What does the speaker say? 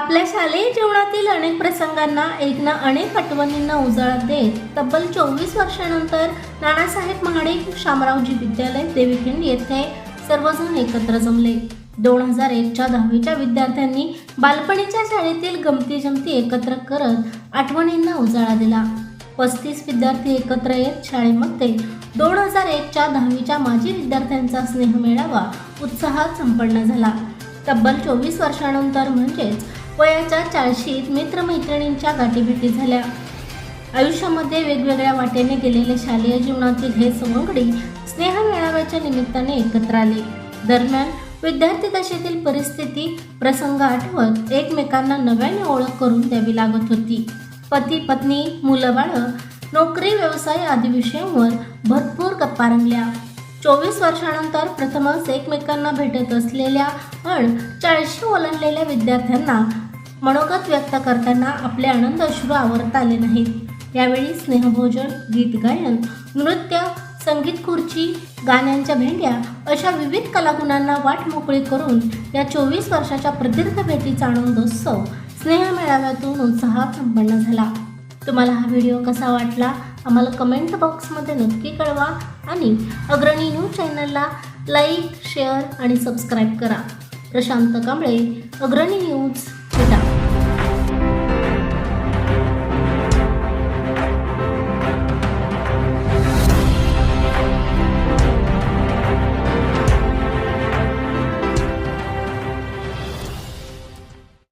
आपल्या शालेय जीवनातील अनेक प्रसंगांना एक ना अनेक आठवणींना उजाळा देत तब्बल चोवीस वर्षानंतर नानासाहेब महाडिक शामरावजी विद्यालय देवीखिंड येथे सर्वजण एकत्र जमले. दोन हजार एकच्या दहावीच्या विद्यार्थ्यांनी बालपणीच्या शाळेतील गमती जमती एकत्र करत आठवणींना उजाळा दिला. पस्तीस विद्यार्थी एकत्र येत शाळेमध्ये दोन हजार एकच्या दहावीच्या माजी विद्यार्थ्यांचा स्नेह मेळावा उत्साहात संपन्न झाला. तब्बल चोवीस वर्षानंतर म्हणजेच वयाच्या चाळशीत मित्रमैत्रिणींच्या गाठीभेटी झाल्या. आयुष्यामध्ये वेगवेगळ्या वाटेने गेलेले शालेय जीवनातील हे सवंगडी स्नेह मेळाव्याच्या निमित्ताने एकत्र आले. दरम्यान विद्यार्थी दशेतील परिस्थिती प्रसंग आठवत एकमेकांना नव्याने ओळख करून द्यावी लागत होती. पती पत्नी मुलं बाळं नोकरी व्यवसाय आदी विषयांवर भरपूर गप्पा रंगल्या. चोवीस वर्षानंतर प्रथमच एकमेकांना भेटत असलेल्या पण चाळीशी ओलांडलेल्या विद्यार्थ्यांना मनोगत व्यक्त करताना आपले आनंद अश्रू आवरता आले नाहीत. यावेळी स्नेहभोजन गीत गायन नृत्य संगीत खुर्ची गाण्यांच्या भेंड्या अशा विविध कलागुणांना वाट मोकळी करून या चोवीस वर्षाच्या प्रदीर्घ भेटीचा आनंदोत्सव स्नेह मेळाव्यातून उत्साहात संपन्न झाला. तुम्हाला हा व्हिडिओ कसा वाटला? आम्हाला कमेंट बॉक्समध्ये नक्की कळवा आणि अग्रणी न्यूज चॅनलला लाईक शेअर आणि सबस्क्राईब करा. प्रशांत कांबळे अग्रणी न्यूज.